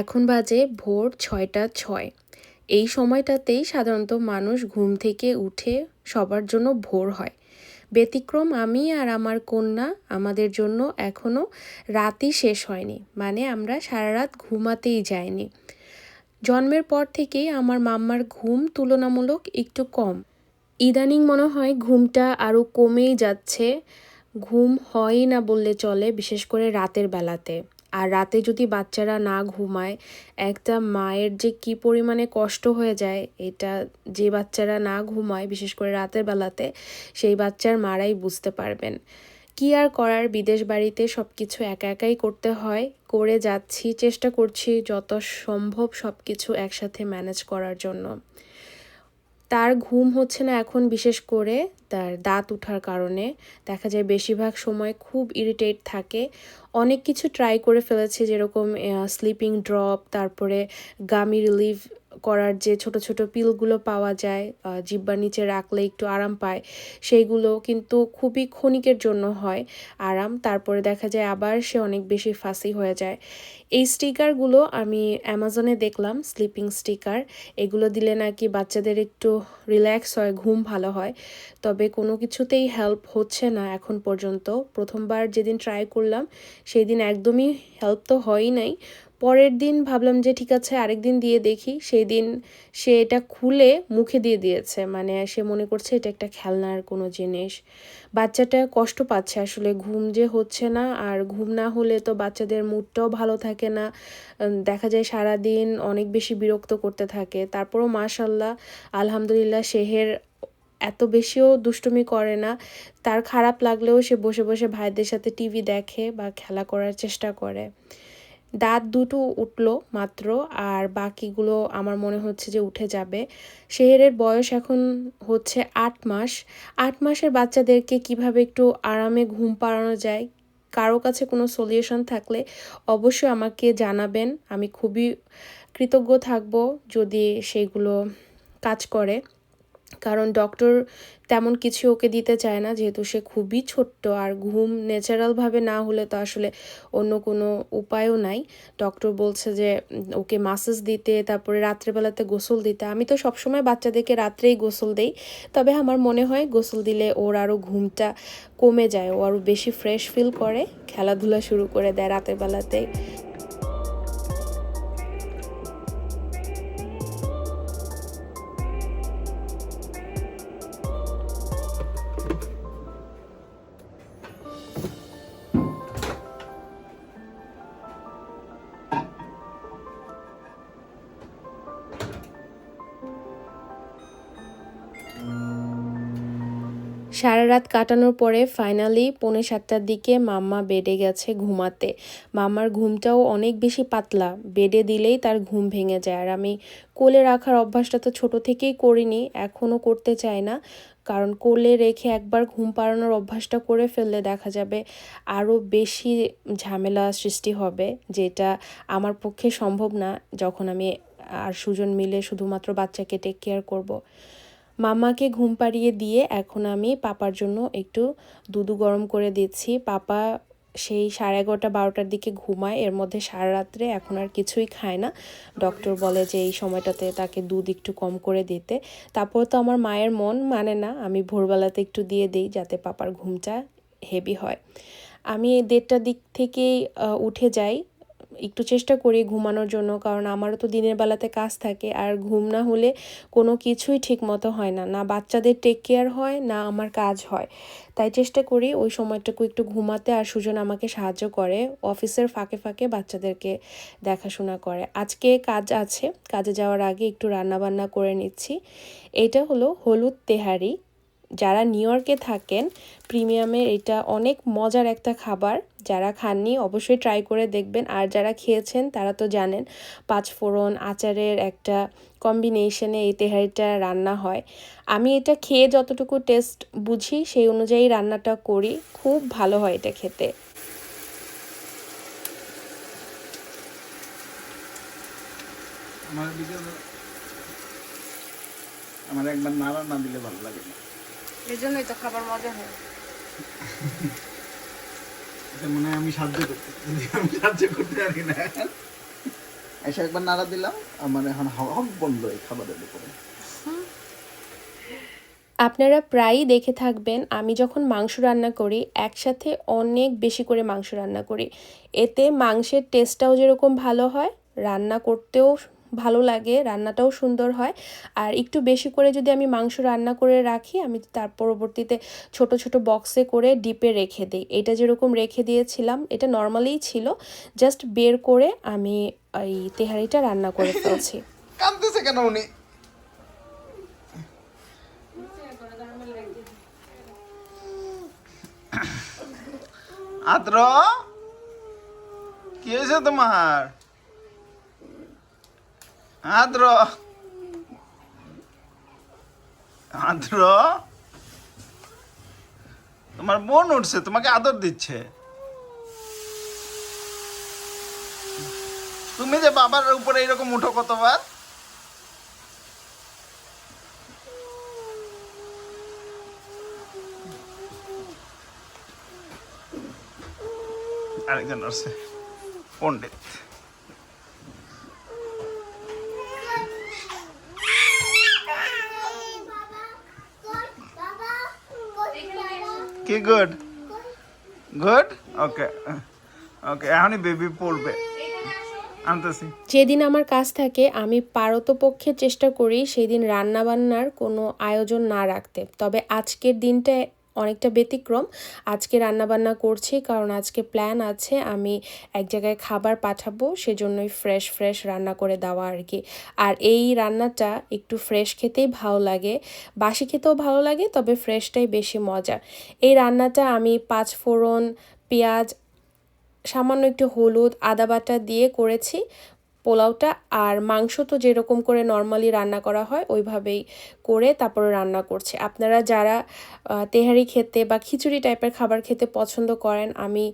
এখন বাজে ভোর ছয়টা ছয়। এই সময়টাতেই সাধারণত মানুষ ঘুম থেকে উঠে সবার জন্য ভোর হয়। ব্যতিক্রম আমি আর আমার কন্যা আমাদের জন্য এখনও রাতই শেষ হয়নি মানে আমরা সারা রাত ঘুমাতেই যাইনি। জন্মের পর থেকেই আমার মাম্মার ঘুম তুলনামূলক একটু কম। ইদানিং মনে হয় ঘুমটা আরও কমেই যাচ্ছে। ঘুম হয়ই না বললে চলে, বিশেষ করে রাতের বেলাতে। আর রাতে যদি বাচ্চারা না ঘুমায়, একটা মায়ের যে কি পরিমাণে কষ্ট হয়ে যায়, এটা যে বাচ্চারা না ঘুমায়, বিশেষ করে রাতের বেলাতে, সেই বাচ্চার মারাই বুঝতে পারবেন। কি আর করার, বিদেশ বাড়িতে সব কিছু একা একাই করতে হয়। করে যাচ্ছি, চেষ্টা করছি যত সম্ভব সব কিছু একসাথে ম্যানেজ করার জন্য। তার ঘুম হচ্ছে না এখন বিশেষ করে তার দাঁত ওঠার কারণে। দেখা যায় বেশিরভাগ সময় খুব ইরিটেট থাকে। অনেক কিছু ট্রাই করে ফেলেছে যেরকম স্লিপিং ড্রপ তারপরে গামি রিলিভ করার যে ছোট ছোট পিলগুলো পাওয়া যায় জিব্বার নিচে রাখলে একটু আরাম পায়, সেইগুলো কিন্তু খুবই ক্ষণিকের জন্য হয় আরাম। তারপরে দেখা যায় আবার সে অনেক বেশি ফাঁসি হয়ে যায়। এই স্টিকারগুলো আমি অ্যামাজনে দেখলাম স্লিপিং স্টিকার এগুলো দিলে নাকি বাচ্চাদের একটু রিল্যাক্স হয়, ঘুম ভালো হয়। তবে কোনো কিছুতেই হেল্প হচ্ছে না এখন পর্যন্ত। প্রথমবার যেদিন ট্রাই করলাম সেই দিন একদমই হেল্প তো হয়ই নাই। পরের দিন ভাবলাম যে ঠিক আছে, আরেক দিন দিয়ে দেখি। সেই দিন সে এটা খুলে মুখে দিয়ে দিয়েছে। মানে সে মনে করছে এটা একটা খেলনার কোনো জিনিস। বাচ্চাটা কষ্ট পাচ্ছে আসলে, ঘুম যে হচ্ছে না। আর ঘুম না হলে তো বাচ্চাদের মুডটাও ভালো থাকে না। দেখা যায় সারা দিন অনেক বেশি বিরক্ত করতে থাকে। তারপরও মাশাল্লাহ, আলহামদুলিল্লাহ শেহের এত বেশিও দুষ্টুমি করে না। তার খারাপ লাগলেও সে বসে বসে ভাইদের সাথে টিভি দেখে বা খেলা করার চেষ্টা করে। দাঁত দুটো উঠল মাত্র আর বাকিগুলো আমার মনে হচ্ছে যে উঠে যাবে। শেহেরের বয়স এখন হচ্ছে আট মাস। আট মাসের বাচ্চাদেরকে কীভাবে একটু আরামে ঘুম পাড়ানো যায়, কারও কাছে কোনো সলিউশন থাকলে অবশ্যই আমাকে জানাবেন। আমি খুবই কৃতজ্ঞ থাকব যদি সেগুলো কাজ করে। কারণ ডক্টর তেমন কিছু ওকে দিতে চায় না, যেহেতু সে খুবই ছোট্ট আর ঘুম ন্যাচারালভাবে না হলে তো আসলে অন্য কোনো উপায়ও নাই। ডক্টর বলছে যে ওকে মাসাজ দিতে, তারপরে রাত্রেবেলাতে গোসল দিতে। আমি তো সবসময় বাচ্চাদেরকে রাত্রেই গোসল দেই, তবে আমার মনে হয় গোসল দিলে ওর আরও ঘুমটা কমে যায়, ও আরও বেশি ফ্রেশ ফিল করে, খেলাধুলা শুরু করে দেয় রাতের বেলাতে। সারা রাত কাটানোর পরে ফাইনালি পৌনে সাতটার দিকে মাম্মা বেডে গেছে ঘুমাতে। মাম্মার ঘুমটাও অনেক বেশি পাতলা। বেডে দিলেই তার ঘুম ভেঙে যায়। আর আমি কোলে রাখার অভ্যাসটা তো ছোট থেকেই করিনি, এখনও করতে চাই না। কারণ কোলে রেখে একবার ঘুম পাড়ানোর অভ্যাসটা করে ফেললে দেখা যাবে আরও বেশি ঝামেলা সৃষ্টি হবে, যেটা আমার পক্ষে সম্ভব না যখন আমি আর সুজন মিলে শুধুমাত্র বাচ্চাকে টেক কেয়ার করব। মামাকে ঘুম পাড়িয়ে দিয়ে এখন আমি পাপার জন্য একটু দুধু গরম করে দিচ্ছি। পাপা সেই সাড়ে এগারোটা, বারোটার দিকে ঘুমায়, এর মধ্যে সারা রাত্রে এখন আর কিছুই খায় না। ডক্টর বলে যে এই সময়টাতে তাকে দুধ একটু কম করে দিতে। তারপর তো আমার মায়ের মন মানে না, আমি ভোরবেলাতে একটু দিয়ে দিই যাতে পাপার ঘুমটা হেভি হয়। আমি দেড়টার দিক থেকেই উঠে যাই। একটু চেষ্টা করি ঘুমানোর জন্য, কারণ আমারও তো দিনের বেলাতে কাজ থাকে। আর ঘুম না হলে কোনো কিছুই ঠিক মতো হয় না। না বাচ্চাদের টেক কেয়ার হয়, না আমার কাজ হয়। তাই চেষ্টা করি ওই সময়টুকু একটু ঘুমাতে, আর সুজন আমাকে সাহায্য করে, অফিসের ফাঁকে ফাঁকে বাচ্চাদেরকে দেখাশোনা করে। আজকে কাজ আছে, কাজে যাওয়ার আগে একটু রান্নাবান্না করে নিচ্ছি। এটা হলো হলুদ তেহারি। যারা নিউ ইয়র্কে থাকেন প্রিমিয়ামের এটা অনেক মজার একটা খাবার। যারা খাননি, অবশ্যই ট্রাই করে দেখবেন। আর যারা খেয়েছেন, তারা তো জানেন পাঁচফোড়ন আচারের একটা কম্বিনেশনে এই তেহারিটা রান্না হয়। আমি এটা খেয়ে যতটুকু টেস্ট বুঝি, সেই অনুযায়ী রান্নাটা করি। খুব ভালো হয় এটা খেতে। আমার একবার নাড়া না দিলে ভালো লাগে না। এই জন্যই তো খাবার মজা হয়। এটা মনে হয় আমি সাহায্য করতে আমি সাহায্য করতে পারি না। এসে একবার নাড়া দিলাম আমার এখন হক বন্ধ এই খাবারের উপরে। আপনারা প্রায়ই দেখে থাকবেন আমি যখন মাংস রান্না করি একসাথে অনেক বেশি করে মাংস রান্না করি। এতে মাংসের টেস্টটাও যেরকম ভালো হয় রান্না করতেও ভালো লাগে, রান্নাটাও সুন্দর হয়। আর একটু বেশি করে যদি আমি মাংস রান্না করে রাখি, আমি তার পরবর্তীতে ছোট ছোট বক্সে করে ডিপে রেখে দিই। এটা যেরকম রেখে দিয়েছিলাম, এটা নর্মালিই ছিল। জাস্ট বের করে আমি এই তেহারিটা রান্না করে ফেলছি। কাঁদতেছে কি হয়েছে তোমার? আদ্র। আদ্র? তোমার বোন উঠছে, তোমাকে আদর দিচ্ছে। তুমি যে বাবার উপরে এরকম উঠো কতবার? আরেকজন আসছে, পণ্ডিত। কি গুড গুড ওকে ওকে এখনই বেবি পড়বে। যেদিন আমার কাজ থাকে, আমি পারতপক্ষে চেষ্টা করি সেদিন রান্নাবান্নার কোনো আয়োজন না রাখতে। তবে আজকের দিনটা অনেকটা ব্যতিক্রম। আজকে রান্নাবান্না করছি কারণ আজকে প্ল্যান আছে আমি এক জায়গায় খাবার পাঠাবো, সেজন্যই ফ্রেশ ফ্রেশ রান্না করে দেওয়া আর কি। আর এই রান্নাটা একটু ফ্রেশ খেতেই ভালো লাগে। বাসি খেতেও ভালো লাগে, তবে ফ্রেশটাই বেশি মজা। এই রান্নাটা আমি পাঁচ ফোড়ন, পেঁয়াজ, সামান্য একটু হলুদ, আদা বাটা দিয়ে করেছি। পোলাওটা আর মাংস তো যেরকম করে নর্মালি রান্না করা হয়, ওইভাবেই করে তারপরে রান্না করছে। আপনারা যারা তেহারি খেতে বা খিচুড়ি টাইপের খাবার খেতে পছন্দ করেন, আমি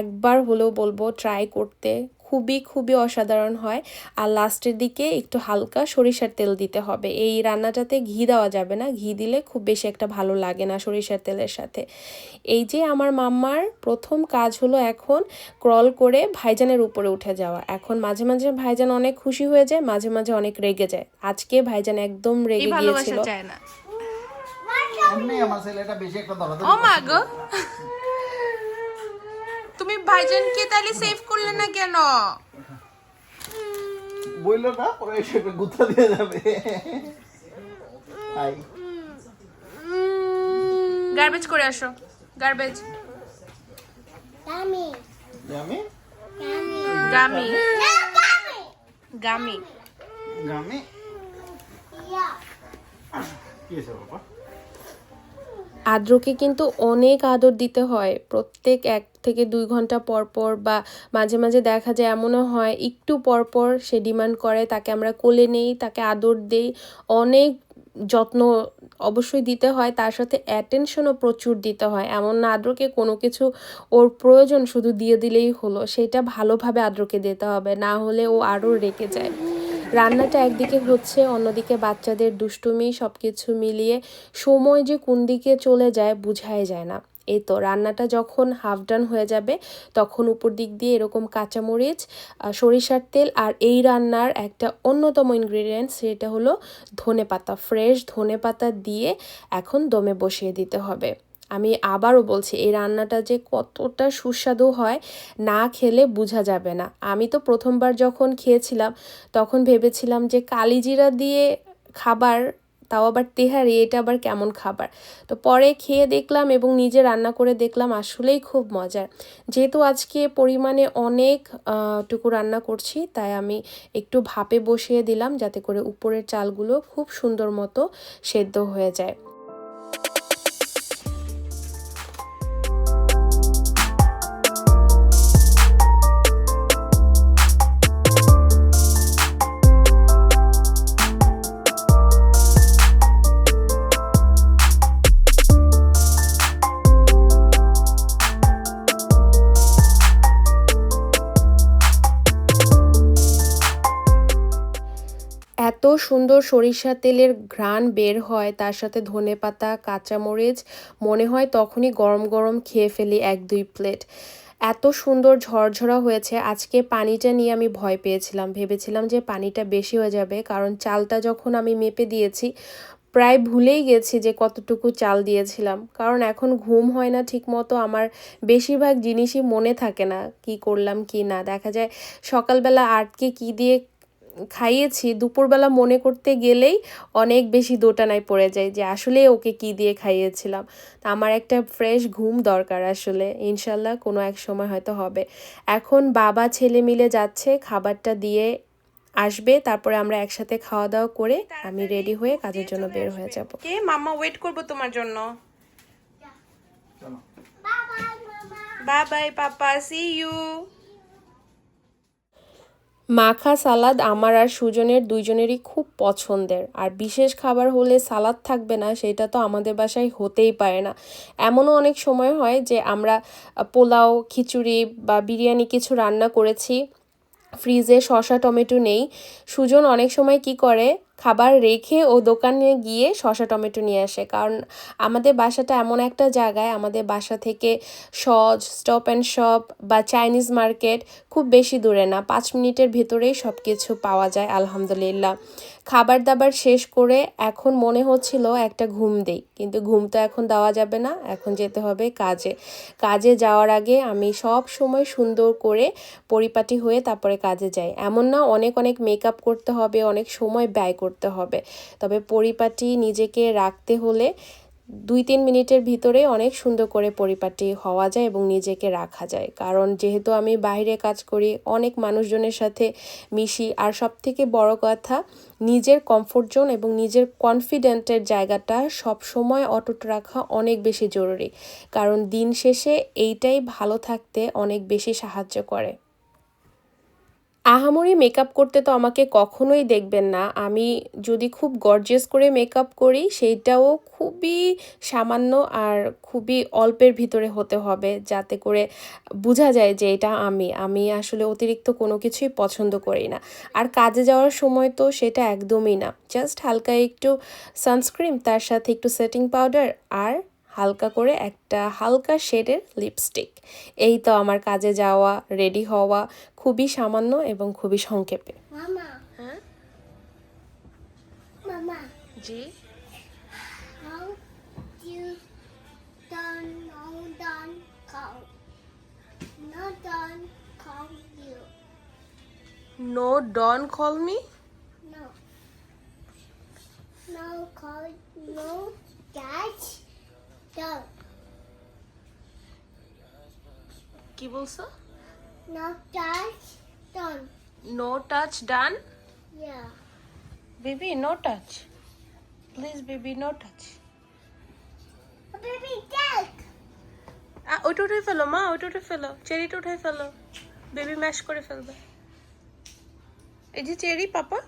একবার হলেও বলব ট্রাই করতে খুবই খুবই অসাধারণ হয়। আর লাস্টের দিকে একটু হালকা সরিষার তেল দিতে হবে। এই রান্নাটাতে ঘি দেওয়া যাবে না। ঘি দিলে খুব বেশি একটা ভালো লাগে না সরিষার তেলের সাথে। এই যে আমার মাম্মার প্রথম কাজ হলো এখন ক্রল করে ভাইজানের উপরে উঠে যাওয়া। এখন মাঝে মাঝে ভাইজান অনেক খুশি হয়ে যায় মাঝে মাঝে অনেক রেগে যায়। আজকে ভাইজান একদম এই রেগে ভালোবাসা গিয়েছিল। চায় না। এমনি আমার ছেলেটা বেশি একটা ধরা ও মা গো। তুমি ভাইজানকে তাহলে সেভ করলে না কেন? বইলো না? পরে এসে গুথা দিয়ে যাবে। হাই। গার্বেজ করে আসো। গার্বেজ আমি গামি গামি গামি গামি কি হয়েছে বাবা? আদ্রকে কিন্তু অনেক আদর দিতে হয়। প্রত্যেক এক থেকে দুই ঘণ্টা পর পর বা মাঝে মাঝে দেখা যায় এমনও হয়, একটু পর পর সে ডিমান্ড করে, তাকে আমরা কোলে নেই, তাকে আদর দেই, অনেক যত্ন অবশ্যই দিতে হয়, তার সাথে অ্যাটেনশনও প্রচুর দিতে হয়। এমন না আদ্রকে কোনো কিছু ওর প্রয়োজন শুধু দিয়ে দিলেই হলো, সেটা ভালোভাবে আদ্রকে দিতে হবে, না হলে ও আরও রেগে যায়। রান্নাটা একদিকে হচ্ছে, অন্যদিকে বাচ্চাদের দুষ্টুমি সব কিছু মিলিয়ে সময় যে কোন দিকে চলে যায় বুঝাই যায় না। এই তো রান্নাটা যখন হাফ ডান হয়ে যাবে, তখন উপর দিক দিয়ে এরকম কাঁচামরিচ সরিষার তেল আর এই রান্নার একটা অন্যতম ইনগ্রিডিয়েন্টস সেটা হলো ধনে পাতা ফ্রেশ ধনে পাতা দিয়ে এখন দমে বসিয়ে দিতে হবে। আমি আবারও বলছি, এই রান্নাটা যে কতটা সুস্বাদু হয়, না খেলে বোঝা যাবে না। আমি তো প্রথমবার যখন খেয়েছিলাম, তখন ভেবেছিলাম যে কালিজিরা দিয়ে খাবার, তাও আবার তেহারি, এটা আবার কেমন খাবার? তো পরে খেয়ে দেখলাম এবং নিজে রান্না করে দেখলাম, আসলেই খুব মজার। যেহেতু আজকে পরিমাণে অনেক টুকু রান্না করছি, তাই আমি একটু ভাপে বসিয়ে দিলাম, যাতে করে উপরের চালগুলো খুব সুন্দর মতো সেদ্ধ হয়ে যায়। সুন্দর সরিষা তেলের ঘ্রাণ বের হয়, তার সাথে ধনেপাতা কাঁচামরিচ, মনে হয় তখনই গরম গরম খেয়ে ফেলি এক দুই প্লেট। এত সুন্দর ঝরঝরা হয়েছে, আজকে পানিটা নিয়ে আমি ভয় পেয়েছিলাম। ভেবেছিলাম যে পানিটা বেশি হয়ে যাবে, কারণ চালটা যখন আমি মেপে দিয়েছি, প্রায় ভুলেই গেছি যে কতটুকু চাল দিয়েছিলাম। কারণ এখন ঘুম হয় না ঠিকমতো, আমার বেশিরভাগ জিনিসই মনে থাকে না, কি করলাম, কি না। দেখা যায় সকালবেলা আটকে কি দিয়ে খাইয়েছি দুপুরবেলা মনে করতে গেলেই অনেক বেশি দোটানায় পড়ে যায় যে আসলে ওকে কি দিয়ে খাইয়েছিলাম। তা আমার একটা ফ্রেশ ঘুম দরকার আসলে ইনশাল্লাহ কোনো এক সময় হয়তো হবে। এখন বাবা ছেলে মিলে যাচ্ছে খাবারটা দিয়ে আসবে তারপরে আমরা একসাথে খাওয়া দাওয়া করে আমি রেডি হয়ে কাজের জন্য বের হয়ে যাব। কে? মামা ওয়েট করব তোমার জন্য। চলো। Bye bye papa see you মাখা সালাদ আমার আর সুজনের দুইজনেরই খুব পছন্দের। আর বিশেষ খাবার হলে সালাদ থাকবে না, সেটা তো আমাদের বাসায় হতেই পারে না। এমনও অনেক সময় হয় যে আমরা পোলাও, খিচুড়ি বা বিরিয়ানি কিছু রান্না করেছি, ফ্রিজে শসা, টমেটো নেই। সুজন অনেক সময় কি করে খাবার রেখে ও দোকানে গিয়ে শশা টমেটো নিয়ে আসে। কারণ আমাদের বাসাটা এমন একটা জায়গায়, আমাদের বাসা থেকে সজ স্টপ অ্যান্ড শপ বা চাইনিজ মার্কেট খুব বেশি দূরে না। পাঁচ মিনিটের ভেতরেই সব কিছু পাওয়া যায়, আলহামদুলিল্লাহ। খাবার দাবার শেষ করে এখন মনে হচ্ছিল একটা ঘুম দেই, কিন্তু ঘুম তো এখন দেওয়া যাবে না, এখন যেতে হবে কাজে। কাজে যাওয়ার আগে আমি সব সময় সুন্দর করে পরিপাটি হয়ে তারপরে কাজে যাই। এমন না অনেক অনেক মেকআপ করতে হবে, অনেক সময় ব্যয় করতে হবে। তবে পরিপাটি নিজেকে রাখতে হলে দুই তিন মিনিটের ভিতরে অনেক সুন্দর করে পরিপাটি হওয়া যায় এবং নিজেকে রাখা যায়। কারণ যেহেতু আমি বাইরে কাজ করি, অনেক মানুষজনের সাথে মিশি, আর সব থেকে বড় কথা, নিজের কমফোর্ট জোন এবং নিজের কনফিডেন্টের জায়গাটা সব সময় অটুট রাখা অনেক বেশি জরুরি। কারণ দিন শেষে এইটাই ভালো থাকতে অনেক বেশি সাহায্য করে। আহামরি মেকআপ করতে তো আমাকে কখনোই দেখবেন না। আমি যদি খুব গর্জিয়াস করে মেকআপ করি, সেইটাও খুবই সামান্য আর খুবই অল্পের ভিতরে হতে হবে, যাতে করে বোঝা যায় যে এটা আমি। আমি আসলে অতিরিক্ত কোনো কিছুই পছন্দ করি না। আর কাজে যাওয়ার সময় তো সেটা একদমই না। জাস্ট হালকা একটু সানস্ক্রিন তার সাথে একটু সেটিং পাউডার আর হালকা করে একটা হালকা শেডের লিপস্টিক। এই তো আমার কাজে যাওয়া রেডি হওয়া খুবই সামান্য এবং খুবই সংক্ষেপে। হ্যাঁ? জি? No done call? Me No. No. Call no touch. কি বলছো No touch. Don't. No touch done Yeah. Baby no touch please baby no touch Baby, take. ওইটা উঠে ফেলো মা ওইটা উঠে ফেলো চেরিটা উঠে ফেলো বেবি ম্যাশ করে ফেলবে এই যে চেরি পাপা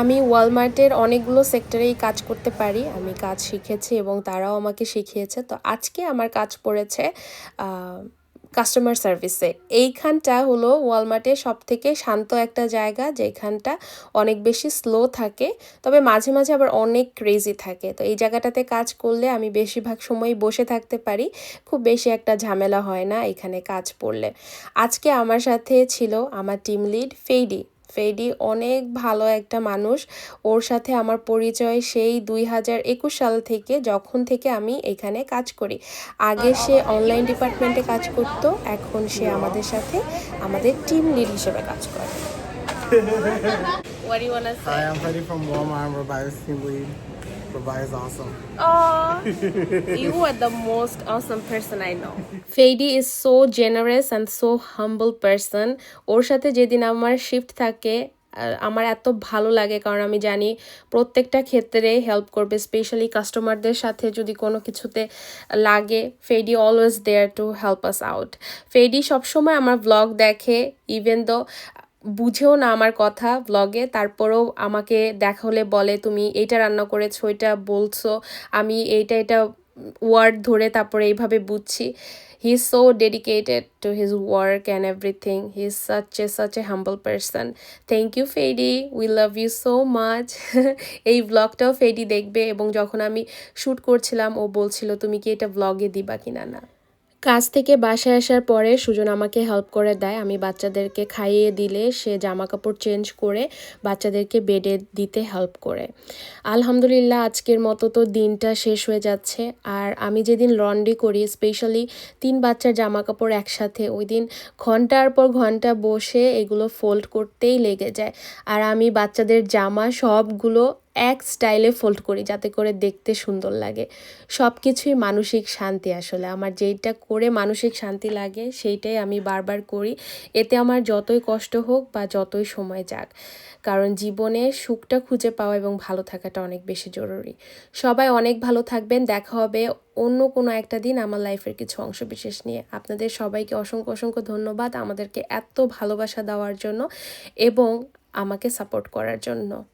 আমি ওয়ালমার্টের অনেকগুলো সেক্টরেই কাজ করতে পারি। আমি কাজ শিখেছি এবং তারাও আমাকে শিখিয়েছে। তো আজকে আমার কাজ পড়েছে কাস্টমার সার্ভিসে এইখানটা হলো ওয়ালমার্টের সব থেকে শান্ত একটা জায়গা, যেখানটা অনেক বেশি স্লো থাকে, তবে মাঝে মাঝে আবার অনেক ক্রেজি থাকে। তো এই জায়গাটাতে কাজ করলে আমি বেশিরভাগ সময় বসে থাকতে পারি, খুব বেশি একটা ঝামেলা হয় না এখানে কাজ পড়লে। আজকে আমার সাথে ছিল আমার টিম লিড ফেইডি ফেডি অনেক ভালো একটা মানুষ ওর সাথে আমার পরিচয় সেই দুই হাজার একুশ সাল থেকে যখন থেকে আমি এখানে কাজ করি আগে সে অনলাইন ডিপার্টমেন্টে কাজ করত এখন সে আমাদের সাথে আমাদের টিম লিড হিসেবে কাজ করে What do you want to Hi, I'm from Walmart. Team lead. Awesome. Oh, you are the most awesome person I know. Fady is so generous and so humble person. ওর সাথে যেদিন আমার shift থাকে আমার এত ভালো লাগে কারণ আমি জানি প্রত্যেকটা ক্ষেত্রে হেল্প করবে স্পেশালি কাস্টমারদের সাথে যদি কোনো কিছুতে লাগে ফেডি always there to help us out ফেডি সবসময় আমার ব্লগ দেখে ইভেন দো বুঝেও না আমার কথা ব্লগে তারপরেও আমাকে দেখা হলে বলে, তুমি এইটা রান্না করেছ, ওইটা বলছো, আমি এইটা, এটা ওয়ার্ড ধরে তারপরে এইভাবে বুঝছি। He is so dedicated to his work and everything he is such a such a humble person thank you ফেডি we love you so much এই ব্লগটাও ফেডি দেখবে এবং যখন আমি শ্যুট করছিলাম, ও বলছিল, তুমি কি এটা ব্লগে দিবা কিনা? না। কাজ থেকে বাসায় আসার পরে সুজন আমাকে হেল্প করে দেয়। আমি বাচ্চাদেরকে খাইয়ে দিলে সে জামা কাপড় চেঞ্জ করে বাচ্চাদেরকে বেডে দিতে হেল্প করে। আলহামদুলিল্লাহ, আজকের মতো তো দিনটা শেষ হয়ে যাচ্ছে। আর আমি যেদিন লন্ড্রি করি স্পেশালি তিন বাচ্চার জামা কাপড় একসাথে ওই দিন ঘণ্টার পর ঘণ্টা বসে এগুলো ফোল্ড করতেই লেগে যায়। আর আমি বাচ্চাদের জামা সবগুলো এক স্টাইলে ফোল্ড করি যাতে করে দেখতে সুন্দর লাগে। সব কিছুই মানসিক শান্তি আসলে। আমার যেইটা করে মানসিক শান্তি লাগে, সেইটাই আমি বারবার করি। এতে আমার যতই কষ্ট হোক বা যতই সময় যাক। কারণ জীবনে সুখটা খুঁজে পাওয়া এবং ভালো থাকাটা অনেক বেশি জরুরি। সবাই অনেক ভালো থাকবেন। দেখা হবে অন্য কোনো একটা দিন আমার লাইফের কিছু অংশ বিশেষ নিয়ে। আপনাদের সবাইকে অসংখ্য অসংখ্য ধন্যবাদ আমাদেরকে এত ভালোবাসা দেওয়ার জন্য এবং আমাকে সাপোর্ট করার জন্য।